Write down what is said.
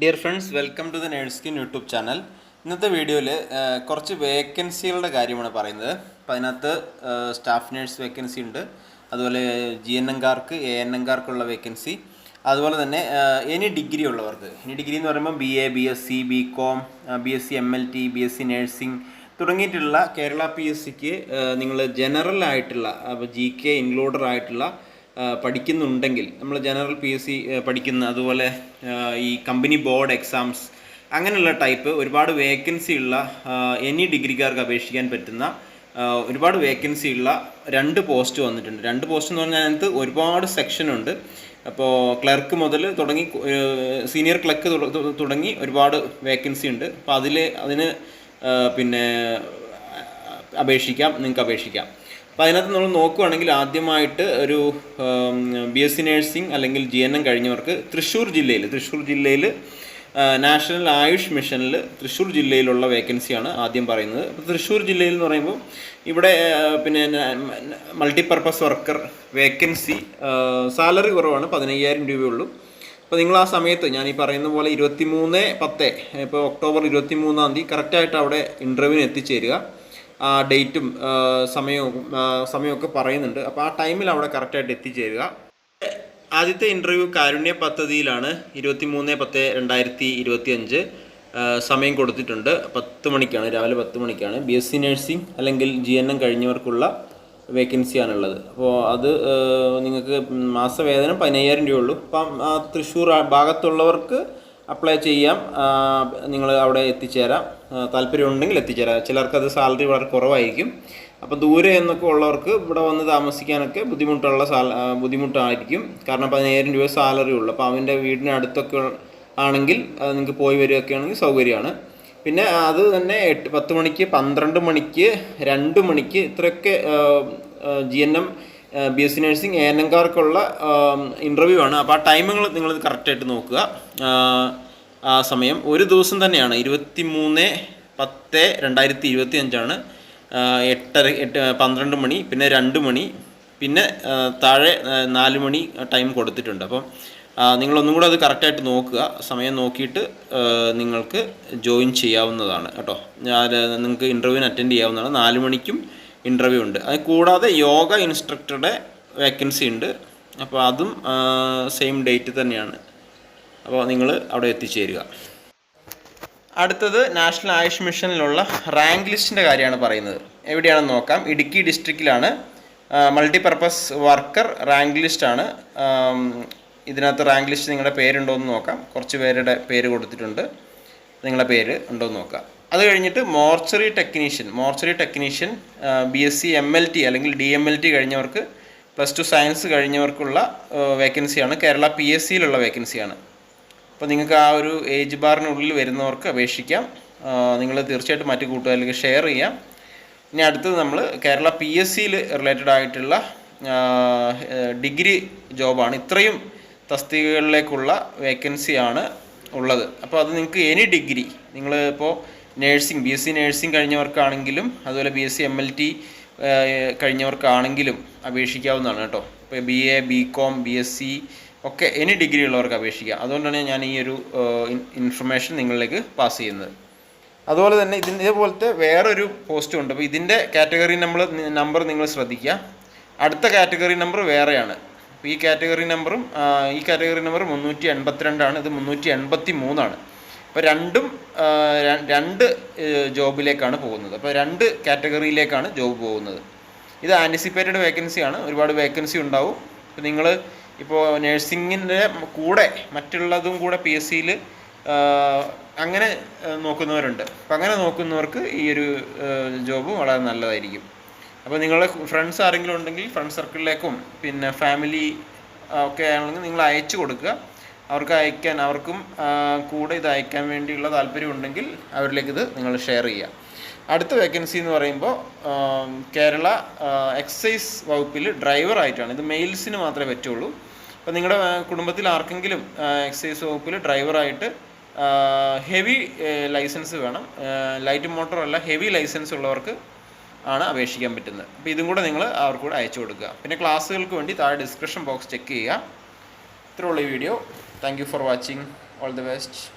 Dear friends welcome to the nurseskin YouTube channel ഇന്നത്തെ വീഡിയോയിൽ കുറച്ച് വേക്കൻസികളുടെ കാര്യമാണ് പറയുന്നത്. അപ്പം അതിനകത്ത് സ്റ്റാഫ് നേഴ്സ് വേക്കൻസി ഉണ്ട്. അതുപോലെ ജി എൻ എംകാർക്ക് എ എൻ എംകാർക്കുള്ള വേക്കൻസി അതുപോലെ തന്നെ എനി ഡിഗ്രി ഉള്ളവർക്ക്. എനി ഡിഗ്രി എന്ന് പറയുമ്പോൾ B A B S C B com B S C M L T B S C nursing തുടങ്ങിയിട്ടുള്ള കേരള പി എസ് സിക്ക് നിങ്ങൾ ജനറൽ ആയിട്ടുള്ള ജി കെ ഇൻക്ലൂഡഡ് ആയിട്ടുള്ള പഠിക്കുന്നുണ്ടെങ്കിൽ നമ്മൾ ജനറൽ പി എസ് സി പഠിക്കുന്ന അതുപോലെ ഈ കമ്പനി ബോർഡ് എക്സാംസ് അങ്ങനെയുള്ള ടൈപ്പ് ഒരുപാട് വേക്കൻസി ഉള്ള എനി ഡിഗ്രിക്കാർക്ക് അപേക്ഷിക്കാൻ പറ്റുന്ന ഒരുപാട് വേക്കൻസി ഉള്ള രണ്ട് പോസ്റ്റ് വന്നിട്ടുണ്ട്. രണ്ട് പോസ്റ്റ് എന്ന് പറഞ്ഞാൽ അതിനകത്ത് ഒരുപാട് സെക്ഷനുണ്ട് അപ്പോൾ ക്ലർക്ക് മുതൽ തുടങ്ങി സീനിയർ ക്ലർക്ക് തുടങ്ങി ഒരുപാട് വേക്കൻസി ഉണ്ട്. അപ്പോൾ അതിൽ അതിന് പിന്നെ അപേക്ഷിക്കാം നിങ്ങൾക്ക് അപേക്ഷിക്കാം. അപ്പോൾ അതിനകത്ത് നമ്മൾ നോക്കുകയാണെങ്കിൽ ആദ്യമായിട്ട് ഒരു ബി എസ് സി നേഴ്സിംഗ് അല്ലെങ്കിൽ ജി എൻ എം കഴിഞ്ഞവർക്ക് തൃശ്ശൂർ ജില്ലയിൽ തൃശ്ശൂർ ജില്ലയിൽ നാഷണൽ ആയുഷ് മിഷനിൽ തൃശ്ശൂർ ജില്ലയിലുള്ള വേക്കൻസിയാണ് ആദ്യം പറയുന്നത്. അപ്പോൾ തൃശ്ശൂർ ജില്ലയിൽ എന്ന് പറയുമ്പോൾ ഇവിടെ പിന്നെ മൾട്ടിപ്പർപ്പസ് വർക്കർ വേക്കൻസി സാലറി കുറവാണ് പതിനയ്യായിരം രൂപയുള്ളൂ. അപ്പോൾ നിങ്ങൾ ആ സമയത്ത് ഞാൻ ഈ പറയുന്ന പോലെ ഇരുപത്തി മൂന്ന് പത്ത് ഇപ്പോൾ ഒക്ടോബർ ഇരുപത്തി മൂന്നാം തീയതി കറക്റ്റായിട്ട് അവിടെ ഇന്റർവ്യൂവിന് എത്തിച്ചേരുക. ഡേറ്റും സമയവും സമയമൊക്കെ പറയുന്നുണ്ട്. അപ്പോൾ ആ ടൈമിൽ അവിടെ കറക്റ്റായിട്ട് എത്തിച്ചേരുക. ആദ്യത്തെ ഇന്റർവ്യൂ കാരുണ്യ പദ്ധതിയിലാണ്. ഇരുപത്തി മൂന്ന് പത്ത് രണ്ടായിരത്തി ഇരുപത്തി അഞ്ച് സമയം കൊടുത്തിട്ടുണ്ട്. പത്ത് മണിക്കാണ് രാവിലെ പത്ത് മണിക്കാണ്. ബി എസ് സി നഴ്സിംഗ് അല്ലെങ്കിൽ ജി എൻ എം കഴിഞ്ഞവർക്കുള്ള വേക്കൻസിയാണുള്ളത് അപ്പോൾ അത് നിങ്ങൾക്ക് മാസവേതനം പതിനയ്യായിരം രൂപയുള്ളൂ. അപ്പം തൃശ്ശൂർ ഭാഗത്തുള്ളവർക്ക് അപ്ലൈ ചെയ്യാം. നിങ്ങൾ അവിടെ എത്തിച്ചേരാം. താല്പര്യമുണ്ടെങ്കിൽ എത്തിച്ചേരാം. ചിലർക്ക് അത് സാലറി വളരെ കുറവായിരിക്കും. അപ്പോൾ ദൂരെ എന്നൊക്കെ ഉള്ളവർക്ക് ഇവിടെ വന്ന് താമസിക്കാനൊക്കെ ബുദ്ധിമുട്ടുള്ള സാല ബുദ്ധിമുട്ടായിരിക്കും. കാരണം പതിനായിരം രൂപ സാലറി ഉള്ളൂ. അപ്പോൾ അവന്റെ വീടിന് അടുത്തൊക്കെ ആണെങ്കിൽ നിങ്ങൾക്ക് പോയി വരികയൊക്കെ ആണെങ്കിൽ സൗകര്യമാണ്. പിന്നെ അത് തന്നെ എട്ട് പത്ത് മണിക്ക് പന്ത്രണ്ട് മണിക്ക് രണ്ട് മണിക്ക് ഇത്രയൊക്കെ G N M B S C nursing എംകാർക്കുള്ള interview ആണ്. അപ്പോൾ ആ ടൈമുകൾ നിങ്ങൾ കറക്റ്റായിട്ട് നോക്കുക. ആ, സമയം ഒരു ദിവസം തന്നെയാണ്. ഇരുപത്തി മൂന്ന് പത്ത് രണ്ടായിരത്തി ഇരുപത്തി അഞ്ചാണ് എട്ടര എട്ട് പന്ത്രണ്ട് മണി പിന്നെ രണ്ട് മണി പിന്നെ താഴെ നാല് മണി ടൈം കൊടുത്തിട്ടുണ്ട്. അപ്പം നിങ്ങളൊന്നും കൂടെ അത് കറക്റ്റായിട്ട് നോക്കുക. സമയം നോക്കിയിട്ട് നിങ്ങൾക്ക് ജോയിൻ ചെയ്യാവുന്നതാണ്. കേട്ടോ. ഞാൻ നിങ്ങൾക്ക് ഇന്റർവ്യൂവിന് അറ്റൻഡ് ചെയ്യാവുന്നതാണ്. നാല് മണിക്കും ഇന്റർവ്യൂ ഉണ്ട്. അത് കൂടാതെ യോഗ ഇൻസ്ട്രക്ടറുടെ വേക്കൻസി ഉണ്ട്. അപ്പോൾ അതും സെയിം ഡേറ്റ് തന്നെയാണ്. അപ്പോൾ നിങ്ങൾ അവിടെ എത്തിച്ചേരുക. അടുത്തത് നാഷണൽ ആയുഷ് മിഷനിലുള്ള റാങ്ക് ലിസ്റ്റിന്റെ കാര്യമാണ് പറയുന്നത്. എവിടെയാണെന്ന് നോക്കാം. ഇടുക്കി ഡിസ്ട്രിക്റ്റിലാണ് മൾട്ടിപർപ്പസ് വർക്കർ റാങ്ക് ലിസ്റ്റാണ്. ഇതിനകത്ത് റാങ്ക് ലിസ്റ്റ് നിങ്ങളുടെ പേരുണ്ടോ എന്ന് നോക്കാം. കുറച്ച് പേരുടെ പേര് കൊടുത്തിട്ടുണ്ട്. നിങ്ങളുടെ പേര് ഉണ്ടോ എന്ന് നോക്കാം. അത് കഴിഞ്ഞിട്ട് mortuary technician mortuary technician B S C M L T അല്ലെങ്കിൽ ഡി എം എൽ ടി കഴിഞ്ഞവർക്ക് പ്ലസ് ടു സയൻസ് കഴിഞ്ഞവർക്കുള്ള വേക്കൻസിയാണ്. കേരള പി എസ് സിയിലുള്ള വേക്കൻസിയാണ്. അപ്പോൾ നിങ്ങൾക്ക് ആ ഒരു ഏജ് ബാറിനുള്ളിൽ വരുന്നവർക്ക് അപേക്ഷിക്കാം. നിങ്ങൾ തീർച്ചയായിട്ടും മറ്റു കൂട്ടുകാരിലേക്ക് ഷെയർ ചെയ്യാം. ഇനി അടുത്തത് നമ്മൾ കേരള പി എസ് സിയിൽ റിലേറ്റഡ് ആയിട്ടുള്ള ഡിഗ്രി ജോബാണ്. ഇത്രയും തസ്തികകളിലേക്കുള്ള വേക്കൻസിയാണ് ഉള്ളത്. അപ്പോൾ അത് നിങ്ങൾക്ക് എനി ഡിഗ്രി നിങ്ങൾ ഇപ്പോൾ nursing B S C nursing കഴിഞ്ഞവർക്കാണെങ്കിലും അതുപോലെ B S C M L T കഴിഞ്ഞവർക്കാണെങ്കിലും അപേക്ഷിക്കാവുന്നതാണ് കേട്ടോ. ഇപ്പോൾ B A B com B S C ഒക്കെ എനി ഡിഗ്രി ഉള്ളവർക്ക് അപേക്ഷിക്കാം. അതുകൊണ്ടാണ് ഞാൻ ഈ ഒരു ഇൻഫർമേഷൻ നിങ്ങളിലേക്ക് പാസ് ചെയ്യുന്നത്. അതുപോലെ തന്നെ ഇതിന് ഇതേപോലത്തെ വേറൊരു പോസ്റ്റും ഉണ്ട്. അപ്പോൾ ഇതിന്റെ കാറ്റഗറി നമ്മൾ നമ്പർ നിങ്ങൾ ശ്രദ്ധിക്കുക. അടുത്ത കാറ്റഗറി നമ്പർ വേറെയാണ്. അപ്പോൾ ഈ കാറ്റഗറി നമ്പറും ഈ കാറ്റഗറി നമ്പർ മുന്നൂറ്റി എൺപത്തിരണ്ടാണ്. ഇത് മുന്നൂറ്റി എൺപത്തി മൂന്നാണ് അപ്പോൾ രണ്ടും രണ്ട് ജോബിലേക്കാണ് പോകുന്നത്. അപ്പോൾ രണ്ട് കാറ്റഗറിയിലേക്കാണ് ജോബ് പോകുന്നത്. ഇത് ആന്റിസിപ്പേറ്റഡ് വേക്കൻസിയാണ് ഒരുപാട് വേക്കൻസി ഉണ്ടാവും. അപ്പോൾ നിങ്ങൾ ഇപ്പോൾ നഴ്സിങ്ങിന്റെ കൂടെ മറ്റുള്ളതും കൂടെ പി എസ് സിയിൽ അങ്ങനെ നോക്കുന്നവരുണ്ട്. അപ്പം അങ്ങനെ നോക്കുന്നവർക്ക് ഈ ഒരു ജോബ് വളരെ നല്ലതായിരിക്കും. അപ്പോൾ നിങ്ങളുടെ ഫ്രണ്ട്സ് ആരെങ്കിലും ഉണ്ടെങ്കിൽ ഫ്രണ്ട് സർക്കിളിലേക്കും പിന്നെ ഫാമിലി ഒക്കെ ആണെങ്കിൽ നിങ്ങൾ അയച്ചു കൊടുക്കുക. അവർക്ക് അയക്കാൻ അവർക്കും കൂടെ ഇത് അയക്കാൻ വേണ്ടിയുള്ള താല്പര്യം ഉണ്ടെങ്കിൽ അവരിലേക്ക് ഇത് നിങ്ങൾ ഷെയർ ചെയ്യുക. അടുത്ത വേക്കൻസി എന്ന് പറയുമ്പോൾ കേരള എക്സൈസ് വകുപ്പിൽ ഡ്രൈവർ ആയിട്ടാണ്. ഇത് മെയിൽസിന് മാത്രമേ പറ്റുള്ളൂ. അപ്പോൾ നിങ്ങളുടെ കുടുംബത്തിൽ ആർക്കെങ്കിലും എക്സൈസ് വകുപ്പിൽ ഡ്രൈവറായിട്ട് ഹെവി ലൈസൻസ് വേണം. ലൈറ്റ് മോട്ടോർ അല്ല ഹെവി ലൈസൻസ് ഉള്ളവർക്ക് ആണ് അപേക്ഷിക്കാൻ പറ്റുന്നത്. അപ്പോൾ ഇതും കൂടെ നിങ്ങൾ അവർക്കൂടെ അയച്ചു കൊടുക്കുക. പിന്നെ ക്ലാസ്സുകൾക്ക് വേണ്ടി താഴെ ഡിസ്ക്രിപ്ഷൻ ബോക്സ് ചെക്ക് ചെയ്യുക. ഇത്രയുള്ള video. thank you for watching. All the best.